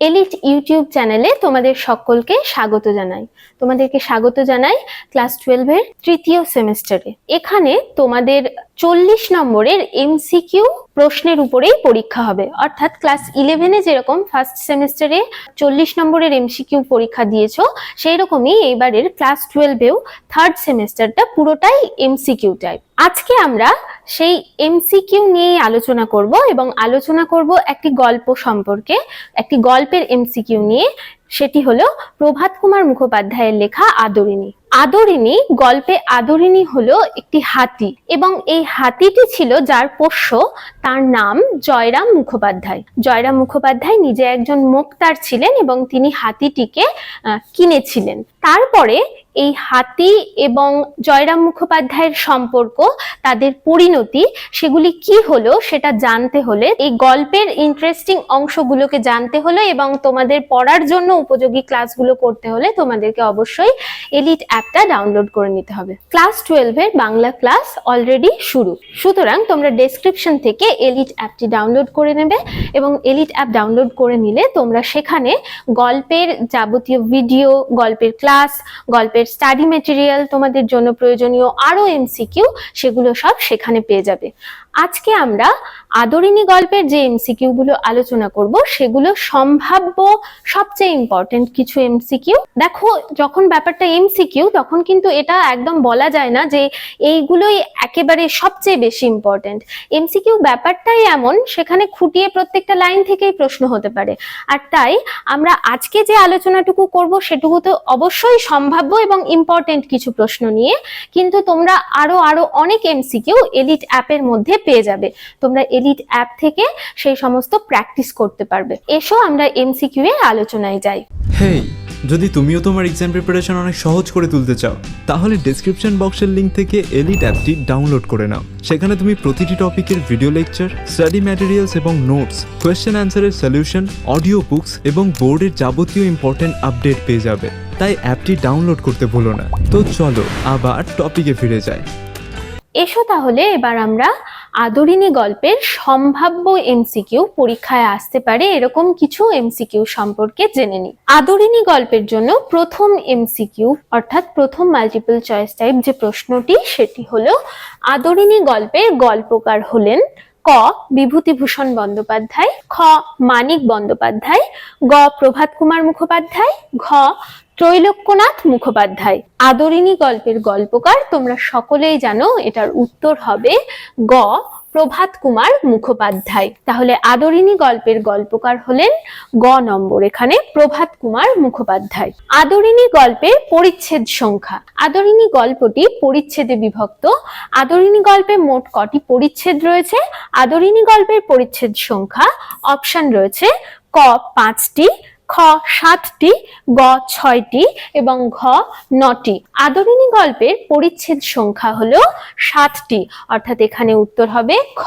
Elite YouTube চ্যানেলে তোমাদের সকলকে স্বাগত জানাই। তোমাদেরকে স্বাগত জানাই ক্লাস টুয়েলভের তৃতীয় সেমিস্টারে এখানে তোমাদের চল্লিশ নম্বরের এমসিকিউ প্রশ্নের উপরেই পরীক্ষা হবে। অর্থাৎ ক্লাস ইলেভেনে যেরকম ফার্স্ট সেমিস্টারে চল্লিশ নম্বরের এমসিকিউ পরীক্ষা দিয়েছ সেই রকমই এইবারের ক্লাস টুয়েলভেও থার্ড সেমিস্টারটা পুরোটাই এমসিকিউ টাইপ আজকে আমরা সেই এমসিকিউ নিয়েই আলোচনা করব এবং আলোচনা করব একটি গল্প সম্পর্কে, একটি গল্পের এমসিকিউ নিয়ে। সেটি হলো প্রভাত কুমার মুখোপাধ্যায়ের লেখা আদরিণী। আদরিণী গল্পে আদরিণী হলো একটি হাতি এবং এই হাতিটি ছিল যার পোষ্য, তার নাম জয়রাম মুখোপাধ্যায়। জয়রাম মুখোপাধ্যায় নিজে একজন মোক্তার ছিলেন এবং তিনি হাতিটিকে কিনেছিলেন। তারপরে এই হাতি এবং জয়রাম মুখোপাধ্যায়ের সম্পর্ক, তাদের পরিণতি, সেগুলি কি হলো সেটা জানতে হলে, এই গল্পের ইন্টারেস্টিং অংশগুলোকে জানতে হলে এবং তোমাদের পড়ার জন্য উপযোগী ক্লাসগুলো করতে হলে তোমাদেরকে অবশ্যই এলিট অ্যাপটা ডাউনলোড করে নিতে হবে। ক্লাস টুয়েলভের বাংলা ক্লাস অলরেডি শুরু। সুতরাং তোমরা ডেসক্রিপশন থেকে এলিট অ্যাপটি ডাউনলোড করে নেবে এবং এলিট অ্যাপ ডাউনলোড করে নিলে তোমরা সেখানে গল্পের যাবতীয় ভিডিও গল্পের ক্লাস গল্পের স্টাডি মেটেরিয়াল তোমাদের জন্য প্রয়োজনীয় আরও এমসিকিউ সেগুলো সব সেখানে পেয়ে যাবে। আজকে আমরা আদরিণী গল্পের যে এমসিকিউ গুলো আলোচনা করব, সেগুলো সম্ভাব্য সবচেয়ে ইম্পর্টেন্ট কিছু এমসিকিউ দেখো, যখন ব্যাপারটা এমসিকিউ তখন কিন্তু এটা একদম বলা যায় না যে এইগুলোই একেবারে সবচেয়ে বেশি ইম্পর্টেন্ট এমসিকিউ ব্যাপারটাই এমন, সেখানে খুঁটিয়ে প্রত্যেকটা লাইন থেকেই প্রশ্ন হতে পারে। আর তাই আমরা আজকে যে আলোচনাটুকু করব সেটুকু তো অবশ্যই সম্ভাব্য এবং ইম্পর্টেন্ট কিছু প্রশ্ন নিয়ে, কিন্তু তোমরা আরও আরও অনেক এমসিকিউ এলিট অ্যাপের মধ্যে পেয়ে যাবে। তোমরা এলিট অ্যাপ থেকে সেই সমস্ত প্র্যাকটিস করতে পারবে। এসো আমরা এমসিকিউ এর আলোচনায় যাই। হেই যদি তুমিও তোমার এক্সাম প্রিপারেশন অনেক সহজ করে তুলতে চাও তাহলে ডেসক্রিপশন বক্সের লিঙ্ক থেকে এলিট অ্যাপটি ডাউনলোড করে নাও। সেখানে তুমি প্রতিটি টপিকের ভিডিও লেকচার স্টাডি ম্যাটেরিয়ালস এবং নোটস কোয়েশ্চেন অ্যান্সারের সলিউশন অডিও বুকস এবং বোর্ডের যাবতীয় ইম্পর্টেন্ট আপডেট পেয়ে যাবে। তাই অ্যাপটি ডাউনলোড করতে ভুলো না। তো চলো আবার টপিকে ফিরে যাই। এসো তাহলে এবার আমরা আদরিণী গল্পের সম্ভাব্য এমসিকিউ পরীক্ষায় আসতে পারে এরকম কিছু এমসিকিউ সম্পর্কে জেনে নিই। আদরিণী গল্পের জন্য প্রথম এমসিকিউ, অর্থাৎ প্রথম মাল্টিপল চয়েস টাইপ যে প্রশ্নটি, সেটি হলো, আদরিণী গল্পের গল্পকার হলেন ক. বিভূতিভূষণ বন্দ্যোপাধ্যায়, খ. মানিক বন্দ্যোপাধ্যায়, গ. প্রভাত কুমার মুখোপাধ্যায়, ঘ. ত্রৈলোক্যনাথ মুখোপাধ্যায়। আদরিণী গল্পের গল্পকার তোমরা সকলেই জানো, এটার উত্তর হবে গ, প্রভাত কুমার মুখোপাধ্যায়। তাহলে আদরিণী গল্পের গল্পকার হলেন গ নম্বর, এখানে প্রভাত কুমার মুখোপাধ্যায়। আদরিণী গল্পের পরিচ্ছেদ সংখ্যা। আদরিণী গল্পটি পরিচ্ছেদে বিভক্ত। আদরিণী গল্পে মোট কটি পরিচ্ছেদ রয়েছে? আদরিণী গল্পের পরিচ্ছেদ সংখ্যা অপশন রয়েছে ক পাঁচটি খ সাতটি, গ ছয়টি এবং ঘ নটি। আদরিণী গল্পের পরিচ্ছেদ সংখ্যা হলো সাতটি, অর্থাৎ এখানে উত্তর হবে খ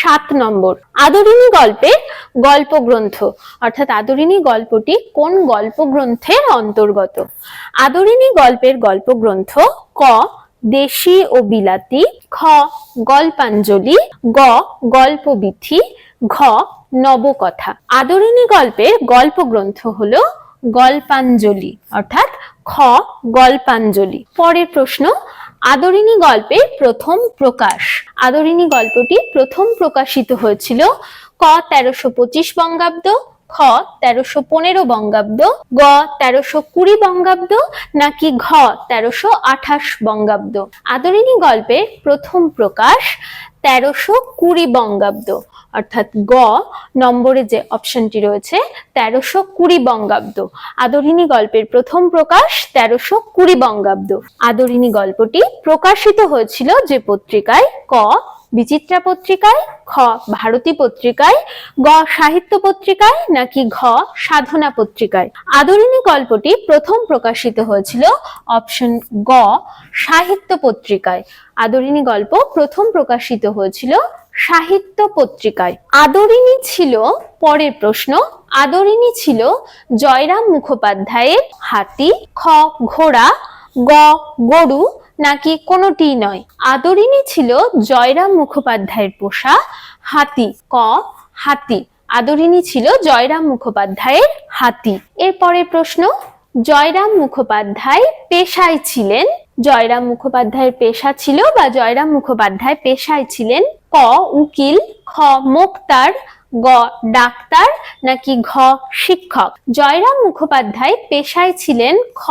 সাত নম্বর। আদরিণী গল্পের গল্প গ্রন্থ অর্থাৎ আদরিণী গল্পটি কোন গল্প গ্রন্থের অন্তর্গত? আদরিণী গল্পের গল্প গ্রন্থ ক দেশি ও বিলাতি, খ গল্পাঞ্জলি, গ গল্পবিথি ঘ, নবকথা। আদরিণী গল্পের গল্প গ্রন্থ হলো গল্পাঞ্জলি, অর্থাৎ খ, গল্পাঞ্জলি। পরের প্রশ্ন, আদরিণী গল্পের প্রথম প্রকাশ। আদরিণী গল্পটি প্রথম প্রকাশিত হয়েছিল ক, তেরোশো পঁচিশ বঙ্গাব্দ, খ, তেরোশো পনেরো বঙ্গাব্দ, গ, তেরোশো কুড়ি বঙ্গাব্দ, নাকি ঘ, তেরোশো আঠাশ বঙ্গাব্দ। আদরিণী গল্পের প্রথম প্রকাশ তেরোশো কুড়ি বঙ্গাব্দ। অর্থাৎ গ নম্বরে যে অপশনটি রয়েছে, তেরোশো কুড়ি বঙ্গাব্দ। আদরিণী গল্পের প্রথম প্রকাশ তেরোশো কুড়ি বঙ্গাব্দ। আদরিণী গল্পটি প্রকাশিত হয়েছিল যে পত্রিকায় ক, বিচিত্রা পত্রিকায়, খ, ভারতী পত্রিকায়, গ, সাহিত্য পত্রিকায়, নাকি ঘ, সাধনা পত্রিকায়। আদরিণী গল্পটি প্রথম প্রকাশিত হয়েছিল অপশন গ, সাহিত্য পত্রিকায়। আদরিণী গল্প প্রথম প্রকাশিত হয়েছিল সাহিত্য পত্রিকায়। আদরিণী ছিল, পরের প্রশ্ন, আদরিণী ছিল জয়রাম মুখোপাধ্যায়ের হাতি, খ, ঘোড়া, গ, গরু, নাকি কোনোটি নয়। আদরিণী ছিল জয়রাম মুখোপাধ্যায়ের পোষা হাতি, ক, হাতি। আদরিনী ছিল জয়রাম মুখোপাধ্যায়ের হাতি। এরপরের প্রশ্ন, জয়রাম মুখোপাধ্যায় পেশায় ছিলেন জয়রাম মুখোপাধ্যায়ের পেশা ছিল বা জয়রাম মুখোপাধ্যায় পেশায় ছিলেন ক, উকিল, খ, মোক্তার, গ, ডাক্তার নাকি ঘ, শিক্ষক। জয়রাম মুখোপাধ্যায় পেশায় ছিলেন খ,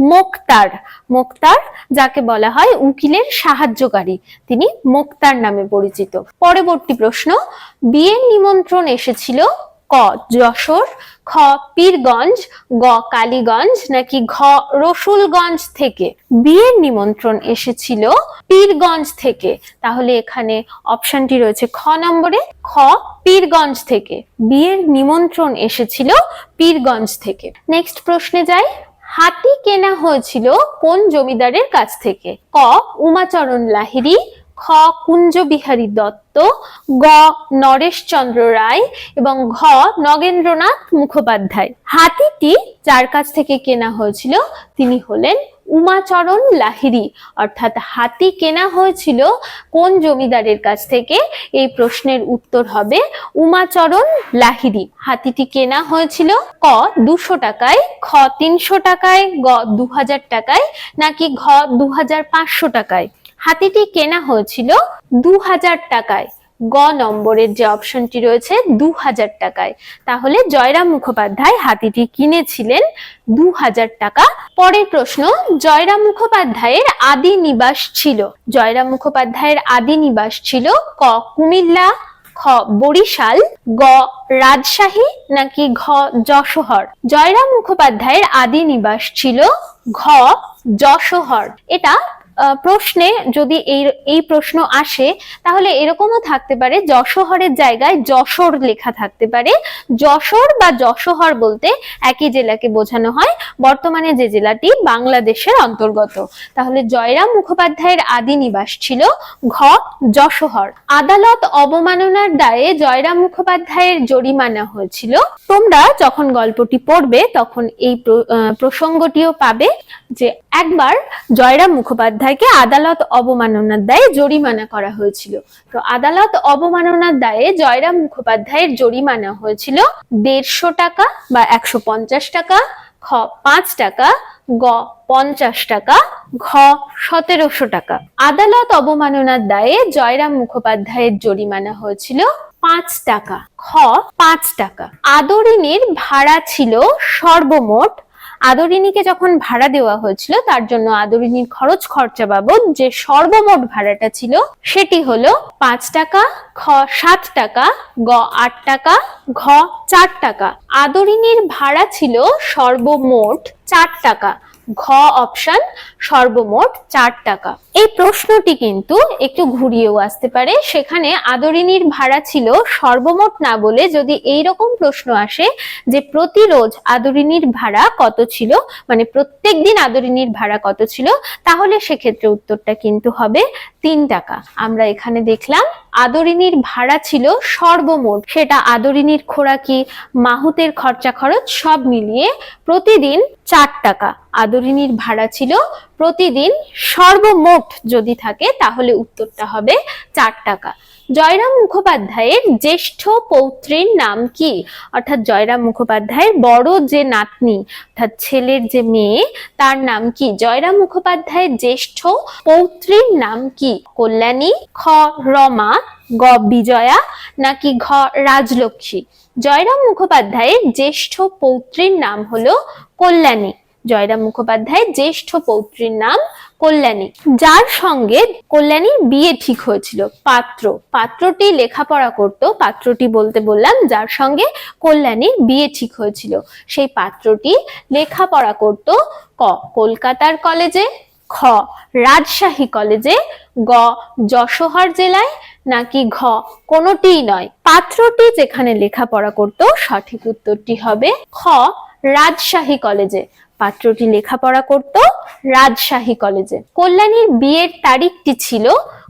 মোক্তার। মোক্তার যাকে বলা হয় উকিলের সাহায্যকারী। তিনি মোক্তার নামে পরিচিত। পরবর্তী প্রশ্ন, বিয়ের নিমন্ত্রণ এসেছিল ক, যশোর, খ, পীরগঞ্জ, গ, কালীগঞ্জ, নাকি ঘ, রসুলগঞ্জ থেকে? বিয়ের নিমন্ত্রণ এসেছিল পীরগঞ্জ থেকে। তাহলে এখানে অপশনটি রয়েছে খ নম্বরে। খ, পীরগঞ্জ থেকে। বিয়ের নিমন্ত্রণ এসেছিল পীরগঞ্জ থেকে। নেক্সট প্রশ্নে যাই। হাতি কেনা হয়েছিল কোন জমিদারের কাছ থেকে? ক, উমাচরণ লাহিড়ী খ কুঞ্জবিহারী দত্ত, গ নরেশচন্দ্র রায় এবং ঘ নগেন্দ্রনাথ মুখোপাধ্যায়। হাতিটি যার কাছ থেকে কেনা হয়েছিল তিনি হলেন উমাচরণ লাহিড়ী। অর্থাৎ হাতি কেনা হয়েছিল কোন জমিদারের কাছ থেকে? এই প্রশ্নের উত্তর হবে উমাচরণ লাহিড়ী। হাতিটি কেনা হয়েছিল ক দুশো টাকায়, খ তিনশো টাকায়, গ দু হাজার টাকায়, নাকি ঘ দু টাকায়? হাতিটি কেনা হয়েছিল দু হাজার টাকায়। গ নম্বরের যে অপশনটি রয়েছে দু হাজার টাকায়। তাহলে জয়রাম মুখোপাধ্যায় হাতিটি কিনেছিলেন দু হাজার টাকা। পরের প্রশ্ন, জয়রাম মুখোপাধ্যায়ের আদি নিবাস ছিল। জয়রাম মুখোপাধ্যায়ের আদি নিবাস ছিল ক কুমিল্লা, খ বরিশাল, গ রাজশাহী নাকি ঘ যশোহর। জয়রাম মুখোপাধ্যায়ের আদি নিবাস ছিল ঘ যশোহর। এটা প্রশ্নে যদি এই এই প্রশ্ন আসে, তাহলে এরকমও থাকতে পারে, যশোহরের জায়গায় যশোর লেখা থাকতে পারে। যশোর বা যশোহর বলতে একই জেলাকে বোঝানো হয়। বর্তমানে যে জেলাটি বাংলাদেশের অন্তর্গত। তাহলে জয়রাম মুখোপাধ্যায়ের আদি নিবাস ছিল ঘ, যশোহর। আদালত অবমাননার দায়ে জয়রাম মুখোপাধ্যায়ের জরিমানা হয়েছিল। তোমরা যখন গল্পটি পড়বে, তখন এই প্রসঙ্গটিও পাবে যে একবার জয়রাম মুখোপাধ্যায়কে আদালত অবমাননার দায়ে জরিমানা করা হয়েছিল। তো আদালত অবমাননার দায়ে জয়রাম মুখোপাধ্যায়ের জরিমানা হয়েছিল দেড়শো টাকা বা একশো পঞ্চাশ টাকা, খ পাঁচ টাকা, গ পঞ্চাশ টাকা, ঘ সতেরোশো টাকা। আদালত অবমাননার দায়ে জয়রাম মুখোপাধ্যায়ের জরিমানা হয়েছিল পাঁচ টাকা, খ পাঁচ টাকা। আদরিনীর ভাড়া ছিল সর্বমোট আদরিনীকে যখন ভাড়া দেওয়া হয়েছিল, তার জন্য আদরিনীর খরচ খরচা বাবদ যে সর্বমোট ভাড়াটা ছিল, সেটি হলো পাঁচ টাকা খ সাত টাকা, গ আট টাকা, ঘ চার টাকা। আদরিনীর ভাড়া ছিল সর্বমোট চার টাকা, ঘ অপশন সর্বমোট চার টাকা। এই প্রশ্নটি কিন্তু একটু ঘুরিয়েও আসতে পারে। সেখানে আদরিনীর ভাড়া ছিল সর্বমোট না বলে যদি এই রকম প্রশ্ন আসে যে প্রতি রোজ আদরিনীর ভাড়া কত ছিল মানে প্রত্যেক দিন আদরিনীর ভাড়া কত ছিল, তাহলে সেক্ষেত্রে উত্তরটা কিন্তু হবে তিন টাকা। আমরা এখানে দেখলাম আদরিনীর ভাড়া ছিল সর্বমোট, সেটা আদরিনীর খোরাকি মাহুতের খরচা খরচ সব মিলিয়ে প্রতিদিন চার টাকা। আদরিনীর ভাড়া ছিল প্রতিদিন সর্বমোট যদি থাকে, তাহলে উত্তরটা হবে চার টাকা। জয়রাম মুখোপাধ্যায়ের জ্যেষ্ঠ পৌত্রীর নাম কি? অর্থাৎ জয়রাম মুখোপাধ্যায়ের বড় যে নাতনি, অর্থাৎ ছেলের যে মেয়ে, তার নাম কি? জয়রাম মুখোপাধ্যায়ের জ্যেষ্ঠ পৌত্রীর নাম কি? কল্যাণী, খ, রমা, গ, বিজয়া, নাকি ঘ, রাজলক্ষ্মী? জয়রাম মুখোপাধ্যায়ের জ্যেষ্ঠ পৌত্রীর নাম হলো কল্যাণী। জয়রাম মুখোপাধ্যায়ের জ্যেষ্ঠ পৌত্রীর নাম কল্যাণী। যার সঙ্গে কল্যাণীর বিয়ে ঠিক হয়েছিল। পাত্র, পাত্রটি লেখাপড়া করত, পাত্রটি বলতে বললাম যার সঙ্গে কল্যাণীর বিয়ে ঠিক হয়েছিল। সেই পাত্রটি লেখাপড়া করত ক, কলকাতার কলেজে, খ, রাজশাহী কলেজে, গ, যশোহর জেলায়, নাকি ঘ, কোনোটিই নয়। পাত্রটি যেখানে লেখাপড়া করত, সঠিক উত্তরটি হবে খ, রাজশাহী কলেজে। পাত্রটি লেখাপড়া করত রাজশাহী কলেজে। কল্যাণীর বিয়ের তারিখটি ছিল,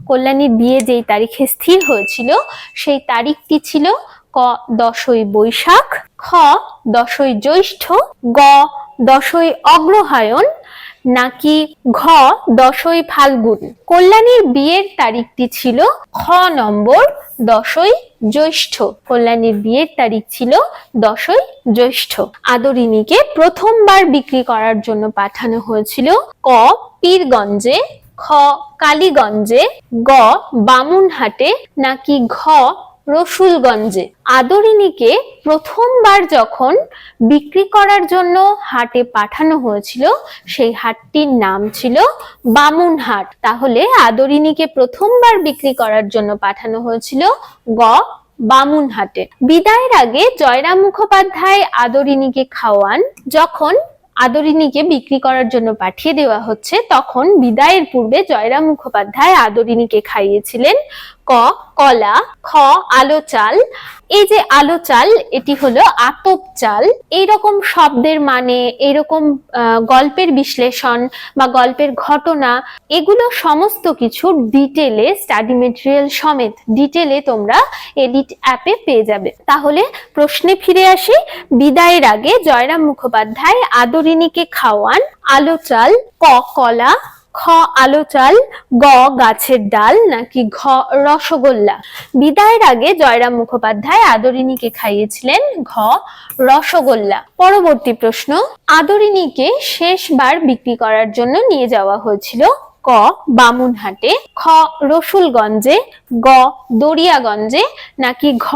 কল্যাণীর বিয়ে যেই তারিখে স্থির হয়েছিল, সেই তারিখটি ছিল ক দশই বৈশাখ, খ দশই জ্যৈষ্ঠ, গ দশই অগ্রহায়ণ নাকি ঘ দশই ফাল্গুন? কল্যাণীর বিয়ের তারিখটি ছিল খ নম্বর দশই জ্যৈষ্ঠ। কল্যাণীর বিয়ের তারিখ ছিল দশই জ্যৈষ্ঠ। আদরিনীকে প্রথমবার বিক্রি করার জন্য পাঠানো হয়েছিল ক পীরগঞ্জে, খ কালীগঞ্জে, গ বামুনহাটে, নাকি ঘ রসুলগঞ্জে। আদরিনীকে প্রথমবার যখন বিক্রি করার জন্য হাটে পাঠানো হয়েছিল, সেই হাটটির নাম ছিল বামুনহাট তাহলে আদরিনীকে প্রথমবার বিক্রি করার জন্য পাঠানো হয়েছিল গ বামুনহাটে বিদায়ের আগে জয়রাম মুখোপাধ্যায় আদরিনীকে খাওয়ান। যখন আদরিনীকে বিক্রি করার জন্য পাঠিয়ে দেওয়া হচ্ছে, তখন বিদায়ের পূর্বে জয়রাম মুখোপাধ্যায় আদরিনীকে খাইয়েছিলেন। ক, কলা, খ, আলো চাল। এই যে আলো চাল, এটি হলো আতপ চাল। এইরকম শব্দের মানে এরকম গল্পের বিশ্লেষণ বা গল্পের ঘটনা, এগুলো সমস্ত কিছু ডিটেলে স্টাডি মেটেরিয়াল সমেত ডিটেলে তোমরা এডিট অ্যাপে পেয়ে যাবে। তাহলে প্রশ্নে ফিরে আসি। বিদায়ের আগে জয়রাম মুখোপাধ্যায় আদরিনীকে খাওয়ান আলো চাল, ক, কলা খ আলো চাল, গ গাছের ডাল, নাকি ঘ রসগোল্লা? বিদায়ের আগে জয়রাম মুখোপাধ্যায় আদরিনীকে খাইয়েছিলেন ঘ রসগোল্লা। পরবর্তী প্রশ্ন আদরিনীকে শেষবার বিক্রি করার জন্য নিয়ে যাওয়া হয়েছিল ক বামুনহাটে, খ রসুলগঞ্জে, গ দরিয়াগঞ্জে, নাকি ঘ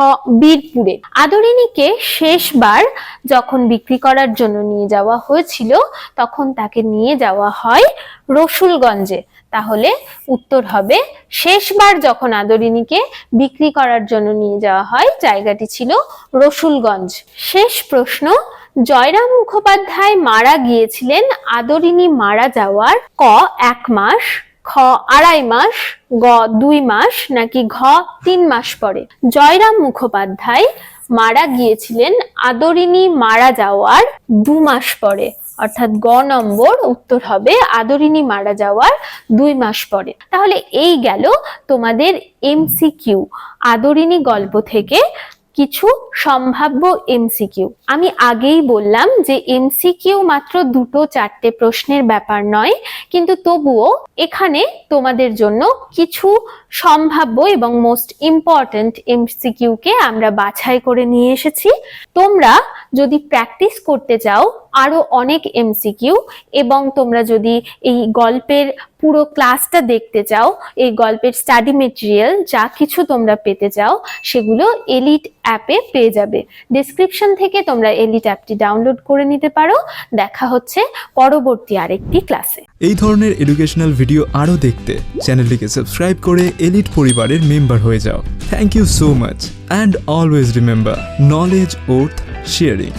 বীরপুরে। আদরিনীকে শেষবার যখন বিক্রি করার জন্য নিয়ে যাওয়া হয়েছিল, তখন তাকে নিয়ে যাওয়া হয় রসুলগঞ্জে। তাহলে উত্তর হবে, শেষবার যখন আদরিনীকে বিক্রি করার জন্য নিয়ে যাওয়া হয়, জায়গাটি ছিল রসুলগঞ্জ। শেষ প্রশ্ন জয়রাম মুখোপাধ্যায় মারা গিয়েছিলেন আদরিনী মারা যাওয়ার ক এক মাস, খ আড়াই মাস, গ দুই মাস, নাকি ঘ তিন মাস পরে। জয়রাম মুখোপাধ্যায় মারা গিয়েছিলেন আদরিনী মারা যাওয়ার দু মাস পরে। অর্থাৎ গ নম্বর উত্তর হবে আদরিনী মারা যাওয়ার দুই মাস পরে। তাহলে এই গেল তোমাদের এমসিকিউ আদরিনী গল্প থেকে কিছু সম্ভাব্য এমসিকিউ আমি আগেই বললাম যে এমসিকিউ মাত্র দুটো চারটে প্রশ্নের ব্যাপার নয়, কিন্তু তবুও এখানে তোমাদের জন্য কিছু সম্ভাব্য এবং মোস্ট ইম্পর্ট্যান্ট এমসিকিউ কে আমরা বাছাই করে নিয়ে এসেছি। তোমরা যদি প্র্যাকটিস করতে চাও, আরও অনেক এমসিকিউ এবং তোমরা যদি এই গল্পের পুরো ক্লাসটা দেখতে চাও, এই গল্পের স্টাডি মেটেরিয়াল যা কিছু তোমরা পেতে চাও, সেগুলো এলিট অ্যাপে পেয়ে যাবে। ডেসক্রিপশন থেকে তোমরা এলিট অ্যাপটি ডাউনলোড করে নিতে পারো। দেখা হচ্ছে পরবর্তী আরেকটি ক্লাসে এই ধরনের এডুকেশনাল ভিডিও আরও দেখতে চ্যানেলটিকে সাবস্ক্রাইব করে এলিট পরিবারের মেম্বার হয়ে যাও। Thank you so much and always remember knowledge worth sharing